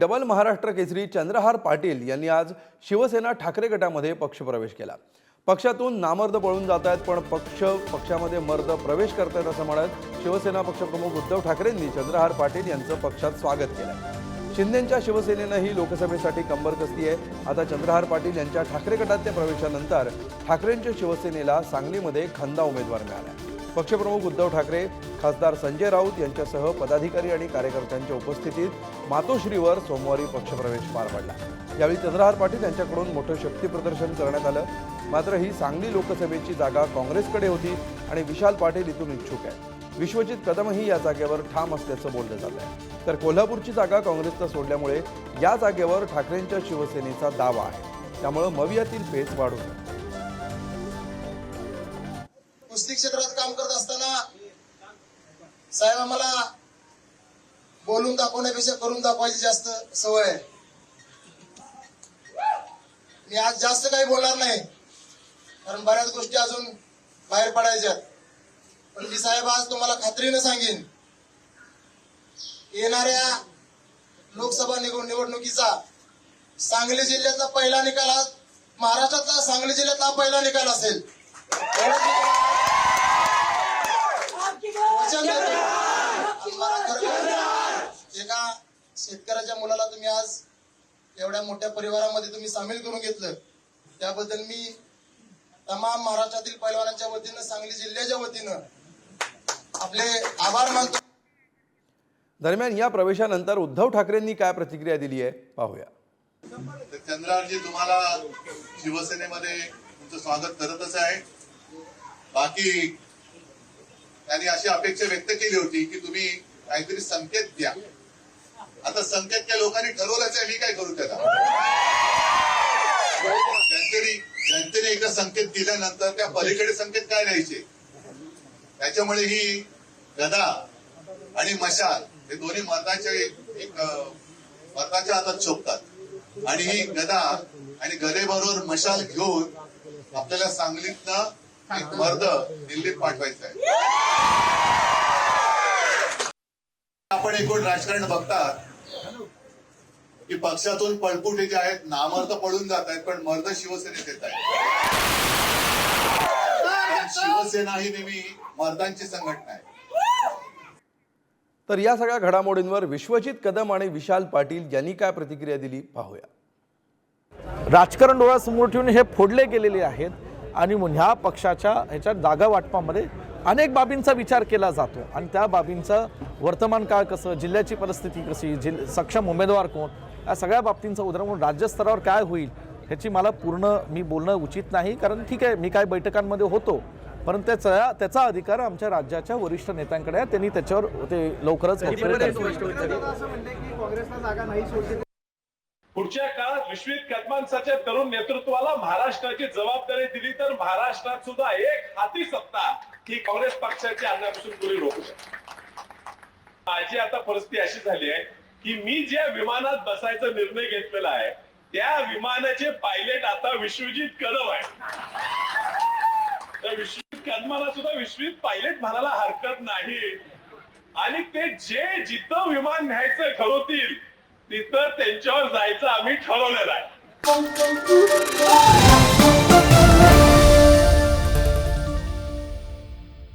Double Maharashtra Kesari Chandrahar Patil यांनी आज शिवसेना ठाकरे गटामध्ये पक्षप्रवेश केला. पक्षातून नामर्द पळून जात आहेत पण पक्ष पक्षामध्ये मर्द प्रवेश करतायत असं म्हणत शिवसेना पक्षप्रमुख उद्धव ठाकरेंनी चंद्रहार पाटील यांचं पक्षात स्वागत केलं. शिंदेच्या शिवसेनेनंही लोकसभेसाठी कंबर कसली आहे? आता चंद्रहार पाटील यांच्या ठाकरे गटातल्या प्रवेशानंतर ठाकरेंच्या शिवसेनेला सांगलीमध्ये खंदा उमेदवार मिळाला. पक्षप्रमुख उद्धव ठाकरे खासदार संजय राऊत यांच्यासह पदाधिकारी आणि कार्यकर्त्यांच्या उपस्थितीत मातोश्रीवर सोमवारी पक्षप्रवेश पार पडला. यावेळी चंद्रहार पाटील यांच्याकडून मोठं शक्तीप्रदर्शन करण्यात आलं. मात्र ही सांगली लोकसभेची जागा काँग्रेसकडे होती आणि विशाल पाटील इथून इच्छुक आहे विश्वजित कदमही या जागेवर ठाम असल्याचं बोललं जात आहे तर कोल्हापूरची जागा काँग्रेसनं सोडल्यामुळे या जागेवर ठाकरेंच्या शिवसेनेचा दावा आहे. त्यामुळं मवियातील पेच वाढू कुस्ती क्षेत्रात काम करत असताना साहेब आम्हाला बोलून दाखवण्यापेक्षा करून दाखवायची जास्त सवय आहे. मी आज जास्त काही बोलणार नाही कारण बऱ्याच गोष्टी अजून बाहेर पडायच्या पण मी साहेब आज तुम्हाला खात्रीनं सांगेन. येणाऱ्या लोकसभा निवडणुकीचा सांगली जिल्ह्यातला पहिला निकाल हा महाराष्ट्रातला सांगली जिल्ह्यातला हा पहिला निकाल असेल. एका शेतकऱ्याच्या मुलाला तुम्ही आज एवढ्या मोठ्या परिवारामध्ये तुम्ही सामील करून घेतलं. त्याबद्दल मी तमाम महाराष्ट्रातील पैलवानांच्या वतीनं सांगली जिल्ह्याच्या वतीनं आपले आभार मानतो. दरम्यान या प्रवेशानंतर उद्धव ठाकरेंनी काय प्रतिक्रिया दिली आहे पाहूया. तर चंद्राजी तुम्हाला शिवसेनेमध्ये तुमचं स्वागत करतच आहे. बाकी त्यांनी अशी अपेक्षा व्यक्त केली होती की तुम्ही काहीतरी संकेत द्या. आता संकेत त्या लोकांनी ठरवलंच आहे मी काय करू त्याला? त्यांनी एकदा संकेत दिल्यानंतर त्या पलीकडे संकेत काय द्यायचे? त्याच्यामुळे ही गदा आणि मशाल हे दोन्ही मताचे एक मताच्या हातात शोभतात. आणि ही गदा आणि गदेबरोबर मशाल घेऊन आपल्याला सांगलीतनं एक मर्द दिल्लीत पाठवायचं आहे. आपण एकूण राजकारण बघतात की पक्षातून पळपुटे जे आहेत नामर्द पळून जात आहेत पण मर्द शिवसेनेत येत आहेत. शिवसेना ही नेहमी मर्दांची संघटना आहे. तर या सगळ्या घडामोडींवर विश्वजित कदम आणि विशाल पाटील यांनी काय प्रतिक्रिया दिली पाहूया. राजकारण डोळ्यासमोर ठेवून हे फोडले गेलेले आहेत आणि मग ह्या पक्षाच्या ह्याच्या जागा वाटपामध्ये अनेक बाबींचा विचार केला जातो. आणि त्या बाबींचं वर्तमान काळ कसं जिल्ह्याची परिस्थिती कशी जिल सक्षम उमेदवार कोण या सगळ्या बाबतींचा उदाहरण म्हणून राज्यस्तरावर काय होईल ह्याची मला पूर्ण मी बोलणं उचित नाही. कारण ठीक आहे मी काय बैठकांमध्ये होतो. परंतु त्याचा त्याचा अधिकार आमच्या राज्याच्या वरिष्ठ नेत्यांकडे आहे. त्यांनी त्याच्यावर ते लवकरच. पुढच्या काळात विश्वित कदमांसाच्या तरुण नेतृत्वाला महाराष्ट्राची जबाबदारी दिली तर महाराष्ट्रात सुद्धा एक हाती सत्ता ही काँग्रेस पक्षाची आणण्यापासून पुढे रोखू शकते. माझी आता परिस्थिती अशी झाली आहे की मी ज्या विमानात बसायचा निर्णय घेतलेला आहे त्या विमानाचे पायलट आता विश्वजित कदम आहे विश्वजित कदमाला सुद्धा विश्वित पायलट म्हणायला हरकत नाही. आणि ते जे जिथं विमान न्यायचं ठरवतील तिथं त्यांच्यावर जायचं आम्ही ठरवलेलं आहे.